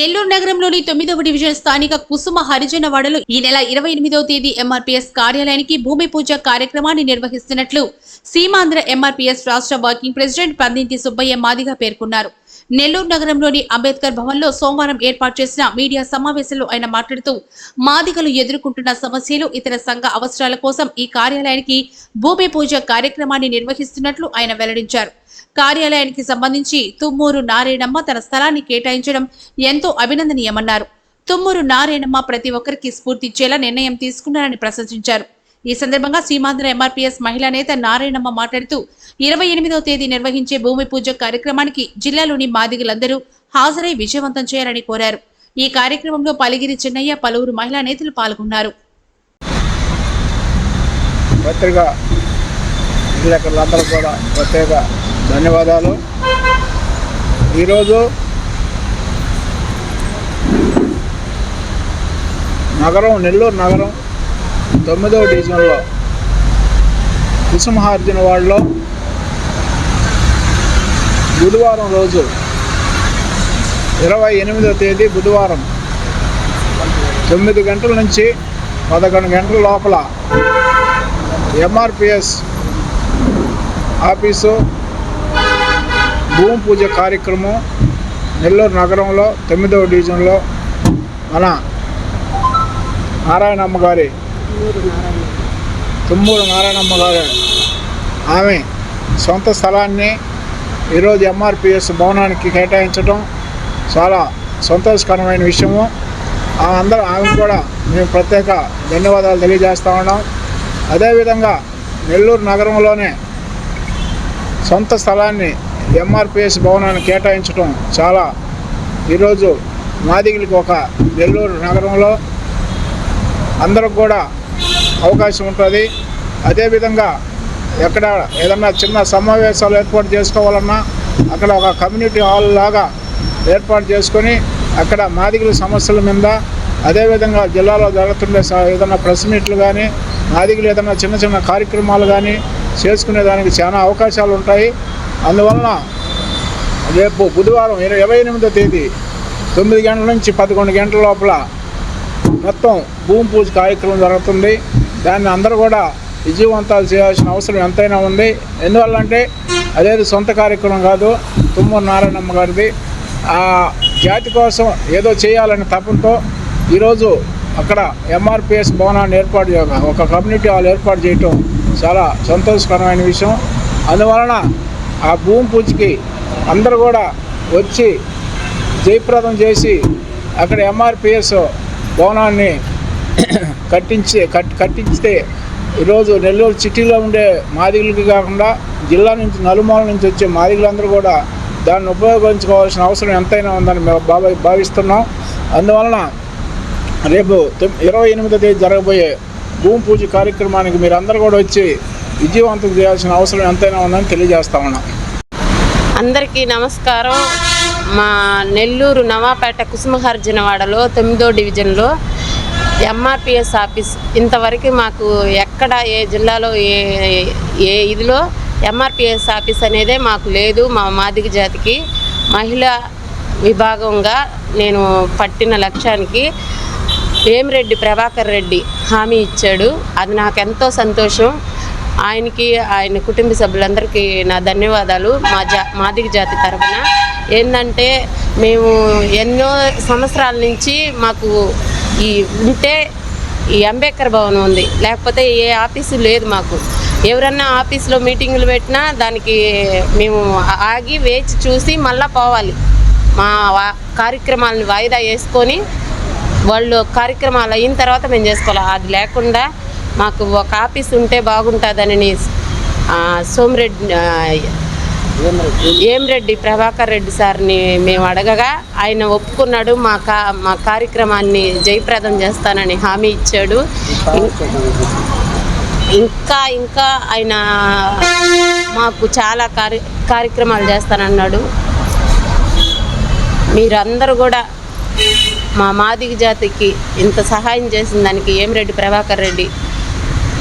నెల్లూరు నగరంలోని తొమ్మిదవ డివిజన్ స్థానిక కుసుమ హరిజనవాడలో ఈ నెల ఇరవై ఎనిమిదవ తేదీ ఎంఆర్పీఎస్ కార్యాలయానికి భూమి పూజ కార్యక్రమాన్ని నిర్వహిస్తున్నట్లు సీమాంధ్ర ఎంఆర్పీఎస్ రాష్ట్ర వర్కింగ్ ప్రెసిడెంట్ పందింటి సుబ్బయ్య మాదిగా పేర్కొన్నారు. నెల్లూరు నగరంలోని అంబేద్కర్ భవన్లో సోమవారం ఏర్పాటు చేసిన మీడియా సమావేశంలో ఆయన మాట్లాడుతూ మాదిగలు ఎదుర్కొంటున్న సమస్యలు ఇతర సంఘ అవసరాల కోసం ఈ కార్యాలయానికి భూమి పూజ కార్యక్రమాన్ని నిర్వహిస్తున్నట్లు ఆయన వెల్లడించారు. కార్యాలయానికి సంబంధించి తుమ్మూరు నారాయణమ్మ తన స్థలాన్ని కేటాయించడం ఎంతో అభినందనీయమన్నారు. తుమ్మూరు నారాయణమ్మ ప్రతి ఒక్కరికి స్ఫూర్తిచ్చేలా నిర్ణయం తీసుకున్నారని ప్రశంసించారు. ఈ సందర్భంగా సీమాంధ్ర ఎంఆర్పీఎస్ మహిళా నేత నారాయణమ్మ మాట్లాడుతూ ఇరవై ఎనిమిదో తేదీ నిర్వహించే భూమి పూజ కార్యక్రమానికి జిల్లాలోని మాదిగలందరూ హాజరై విజయవంతం చేయాలని కోరారు. ఈ కార్యక్రమంలో పలిగిరి చిన్నయ్య పలువురు మహిళా నేతలు పాల్గొన్నారు. పత్రిక విలేకరులందరూ కూడా ప్రత్యేక ధన్యవాదాలు. ఈరోజు నగరం నెల్లూరు నగరం తొమ్మిదవ డివిజన్లో కుసుమహార్జున వాడలో బుధవారం రోజు ఇరవై ఎనిమిదో తేదీ బుధవారం తొమ్మిది గంటల నుంచి పదకొండు గంటల లోపల ఎంఆర్పిఎస్ ఆఫీసు భూమి పూజ కార్యక్రమం నెల్లూరు నగరంలో తొమ్మిదవ డివిజన్లో మన నారాయణమ్మ గారి తుమ్మూరు నారాయణమ్మ గారి ఆమె సొంత స్థలాన్ని ఈరోజు ఎంఆర్పిఎస్ భవనానికి కేటాయించడం చాలా సంతోషకరమైన విషయము. అందరూ ఆమె కూడా మేము ప్రత్యేక ధన్యవాదాలు తెలియజేస్తూ ఉన్నాం. అదేవిధంగా నెల్లూరు నగరంలోనే సొంత స్థలాన్ని ఎంఆర్పిఎస్ భవనాన్ని కేటాయించడం చాలా ఈరోజు మాదిగులకి ఒక నెల్లూరు నగరంలో అందరూ కూడా అవకాశం ఉంటుంది. అదేవిధంగా ఎక్కడ ఏదన్నా చిన్న సమావేశాలు ఏర్పాటు చేసుకోవాలన్నా అక్కడ ఒక కమ్యూనిటీ హాల్ లాగా ఏర్పాటు చేసుకొని అక్కడ మాదిగుల సమస్యల మీద అదేవిధంగా జిల్లాలో జరుగుతుండే స- ఏదైనా ప్రెస్ మీట్లు కానీ మాదిగులు ఏదైనా చిన్న చిన్న కార్యక్రమాలు కానీ చేసుకునే దానికి చాలా అవకాశాలు ఉంటాయి. అందువలన రేపు బుధవారం ఇరవై ఎనిమిదో తేదీ తొమ్మిది గంటల నుంచి పదకొండు గంటల లోపల మొత్తం భూమి పూజ కార్యక్రమం జరుగుతుంది. దాన్ని అందరూ కూడా విజయవంతాలు చేయాల్సిన అవసరం ఎంతైనా ఉంది. ఎందువల్ల అంటే అదేది సొంత కార్యక్రమం కాదు తుమ్మూరు నారాయణమ్మ గారిది. ఆ జాతి కోసం ఏదో చేయాలనే తపంతో ఈరోజు అక్కడ ఎంఆర్పిఎస్ భవనాన్ని ఏర్పాటు ఒక కమ్యూనిటీ హాల్ ఏర్పాటు చేయటం చాలా సంతోషకరమైన విషయం. అందువలన ఆ భూమి పూజకి అందరూ కూడా వచ్చి జయప్రదం చేసి అక్కడ ఎంఆర్పిఎస్ భవనాన్ని కట్టించి కట్ కట్టించితే ఈరోజు నెల్లూరు సిటీలో ఉండే మాదిగులకి కాకుండా జిల్లా నుంచి నలుమూల నుంచి వచ్చే మాదిగులందరూ కూడా దాన్ని ఉపయోగించుకోవాల్సిన అవసరం ఎంతైనా ఉందని మేము బాబాయ్ భావిస్తున్నాం. అందువలన రేపు ఇరవై ఎనిమిదో తేదీ జరగబోయే భూమి పూజ కార్యక్రమానికి మీరు అందరూ కూడా వచ్చి విజయవంతం చేయాల్సిన అవసరం ఎంతైనా ఉందని తెలియజేస్తా ఉన్నాం. అందరికీ నమస్కారం. మా నెల్లూరు నవాపేట కుసుమహర్జనవాడలో తొమ్మిదో డివిజన్లో ఎంఆర్పిఎస్ ఆఫీస్. ఇంతవరకు మాకు ఎక్కడ ఏ జిల్లాలో ఏ ఏ ఇదిలో ఎంఆర్పిఎస్ ఆఫీస్ అనేదే మాకు లేదు. మా మాదిగ జాతికి మహిళా విభాగంగా నేను పట్టిన లక్ష్యానికి వేమిరెడ్డి ప్రభాకర్ రెడ్డి హామీ ఇచ్చాడు. అది నాకు ఎంతో సంతోషం. ఆయనకి ఆయన కుటుంబ సభ్యులందరికీ నా ధన్యవాదాలు. మా జా మాదిగ జాతి తరఫున ఏంటంటే మేము ఎన్నో సంవత్సరాల నుంచి మాకు ఈ ఉంటే ఈ అంబేద్కర్ భవన్ ఉంది. లేకపోతే ఏ ఆఫీసు లేదు మాకు. ఎవరన్నా ఆఫీసులో మీటింగులు పెట్టినా దానికి మేము ఆగి వేచి చూసి మళ్ళా పోవాలి. మా కార్యక్రమాలను వాయిదా వేసుకొని వాళ్ళు కార్యక్రమాలు అయిన తర్వాత మేము చేసుకోవాలి. అది లేకుండా మాకు ఒక ఆఫీస్ ఉంటే బాగుంటుందని సోమరెడ్డి సోమిరెడ్డి ఆ, ప్రభాకర్ రెడ్డి సార్ని మేము అడగగా ఆయన ఒప్పుకున్నాడు మా కా మా కార్యక్రమాన్ని జయప్రదం చేస్తానని హామీ ఇచ్చాడు. ఇంకా ఇంకా ఆయన మాకు చాలా కార్య కార్యక్రమాలు చేస్తానన్నాడు. మీరందరూ కూడా మా మాదిగ జాతికి ఇంత సహాయం చేసిన దానికి ఏమిరెడ్డి ప్రభాకర్ రెడ్డి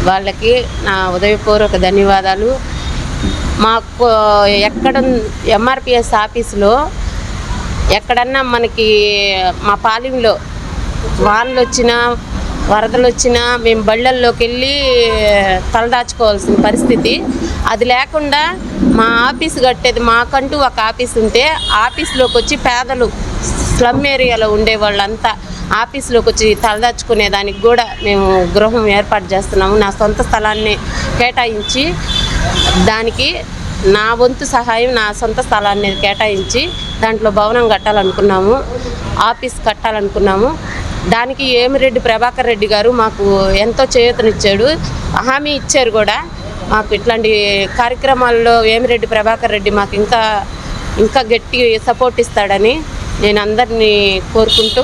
వాళ్ళకి నా ఉదయపూర్వక ధన్యవాదాలు. మాకు ఎక్కడ ఎంఆర్పిఎస్ ఆఫీసులో ఎక్కడన్నా మనకి మా పాలెంలో వానలు వచ్చినా వరదలు వచ్చినా మేము బళ్ళల్లోకి వెళ్ళి తలదాచుకోవాల్సిన పరిస్థితి. అది లేకుండా మా ఆఫీస్ కట్టేది మాకంటూ ఒక ఆఫీస్ ఉంటే ఆఫీస్లోకి వచ్చి పేదలు స్లమ్ ఏరియాలో ఉండే వాళ్ళంతా ఆఫీస్లోకి వచ్చి తలదాచుకునే దానికి కూడా మేము గృహం ఏర్పాటు చేస్తున్నాము. నా సొంత స్థలాన్ని కేటాయించి దానికి నా వంతు సహాయం నా సొంత స్థలాన్ని కేటాయించి దాంట్లో భవనం కట్టాలనుకున్నాము ఆఫీస్ కట్టాలనుకున్నాము. దానికి ఏమిరెడ్డి ప్రభాకర్ రెడ్డి గారు మాకు ఎంతో చేయూతనిచ్చాడు. హామీ ఇచ్చారు కూడా. మాకు ఇట్లాంటి కార్యక్రమాల్లో ఏమిరెడ్డి ప్రభాకర్ రెడ్డి మాకు ఇంకా ఇంకా గట్టి సపోర్ట్ ఇస్తాడని నేను అందరినీ కోరుకుంటూ